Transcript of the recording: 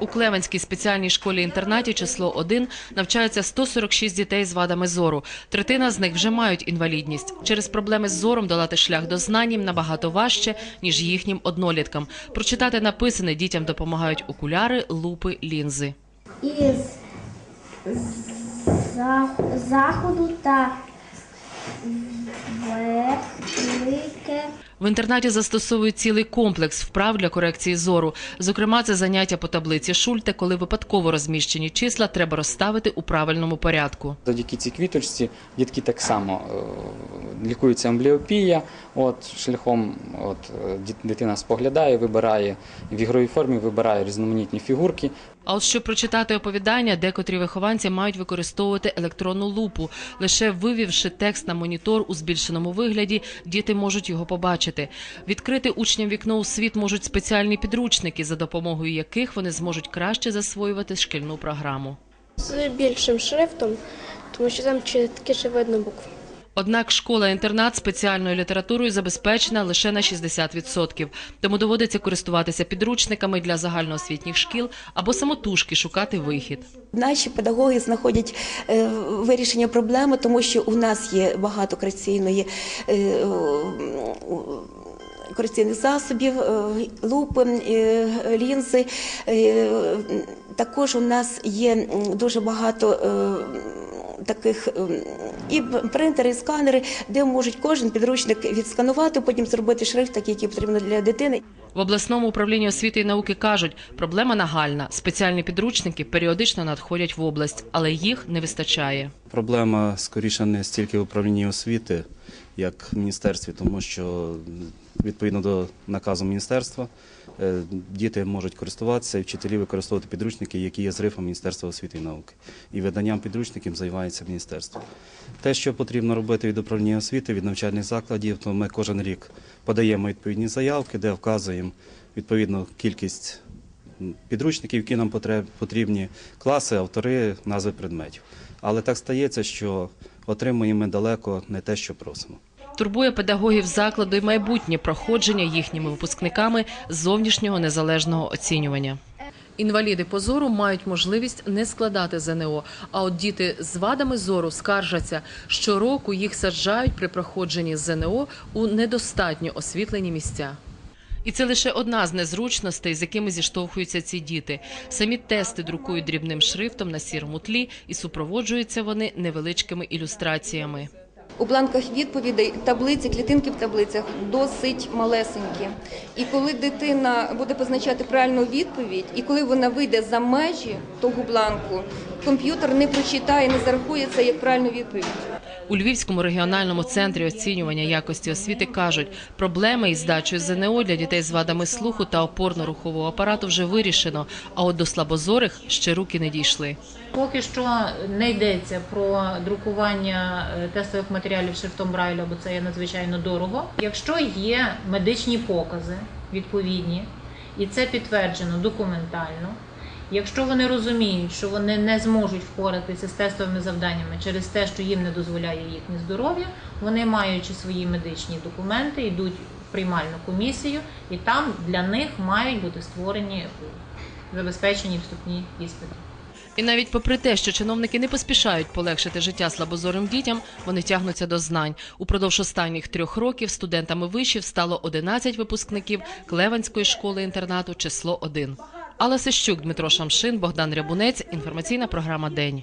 У Клевенській спеціальній школі-інтернаті число 1 навчаються 146 дітей з вадами зору. Третина з них вже мають інвалідність. Через проблеми з зором долати шлях до знань набагато важче, ніж їхнім одноліткам. Прочитати написане дітям допомагають окуляри, лупи, лінзи. із заходу та велике В інтернаті застосовують цілий комплекс вправ для корекції зору. Зокрема, це заняття по таблиці Шульте, коли випадково розміщені числа треба розставити у правильному порядку. Завдяки цій квіточці дітки так само е, лікується амбліопія. От шляхом от дитина споглядає, вибирає в ігровій формі, вибирає різноманітні фігурки. А от щоб прочитати оповідання, декотрі вихованці мають використовувати електронну лупу. Лише вивівши текст на монітор у збільшеному вигляді, діти можуть його побачити. Відкрити учням вікно у світ можуть спеціальні підручники, за допомогою яких вони зможуть краще засвоювати шкільну програму. з більшим шрифтом, тому що там чіткіше видно букви. Однак школа-інтернат спеціальною літературою забезпечена лише на 60%, тому доводиться користуватися підручниками для загальноосвітніх шкіл або самотужки шукати вихід. Наші педагоги знаходять е, вирішення проблеми, тому що у нас є багато корекційної. е, Корекційних засобів, е, лупи, лінзи. Також у нас є дуже багато таких і принтери, і сканери, де можуть кожен підручник відсканувати, потім зробити шрифт, такий, який потрібно для дитини. В обласному управлінні освіти і науки кажуть, проблема нагальна. Спеціальні підручники періодично надходять в область, але їх не вистачає. Проблема скоріше не стільки в управлінні освіти, як в міністерстві, тому що відповідно до наказу міністерства е, діти можуть користуватися і вчителі використовувати підручники, які є з рифом Міністерства освіти і науки. І виданням підручників займається міністерство. Те, що потрібно робити від управління освіти, від навчальних закладів, то ми кожен рік подаємо відповідні заявки, де вказуємо відповідну кількість підручників, які нам потрібні, класи, автори, назви предметів. Але так стається, що отримуємо ми далеко не те, що просимо. Турбує педагогів закладу і майбутнє проходження їхніми випускниками зовнішнього незалежного оцінювання. Інваліди по зору мають можливість не складати ЗНО, а от діти з вадами зору скаржаться, щороку їх саджають при проходженні ЗНО у недостатньо освітлені місця. І це лише одна з незручностей, з якими зіштовхуються ці діти. Самі тести друкують дрібним шрифтом на сірому тлі і супроводжуються вони невеличкими ілюстраціями. У бланках відповідей таблиці, клітинки в таблицях досить малесенькі. І коли дитина буде позначати правильну відповідь, і коли вона вийде за межі того бланку, комп'ютер не прочитає, не зарахує це як правильну відповідь. У Львівському регіональному центрі оцінювання якості освіти кажуть, проблеми із здачею ЗНО для дітей з вадами слуху та опорно-рухового апарату вже вирішено, а от до слабозорих ще руки не дійшли. Поки що не йдеться про друкування е, тестових матеріалів шрифтом Брайля, бо це є надзвичайно дорого. Якщо є медичні покази відповідні, і це підтверджено документально. Якщо вони розуміють, що вони не зможуть впоратися з тестовими завданнями через те, що їм не дозволяє їхнє здоров'я, вони, маючи свої медичні документи, йдуть в приймальну комісію, і там для них мають бути створені забезпечені вступні іспити. І навіть попри те, що чиновники не поспішають полегшити життя слабозорим дітям, вони тягнуться до знань. Упродовж останніх трьох років студентами вишів стало 11 випускників Клеванської школи-інтернату число 1. Алла Сищук, Дмитро Шамшин, Богдан Рябунець. Інформаційна програма День.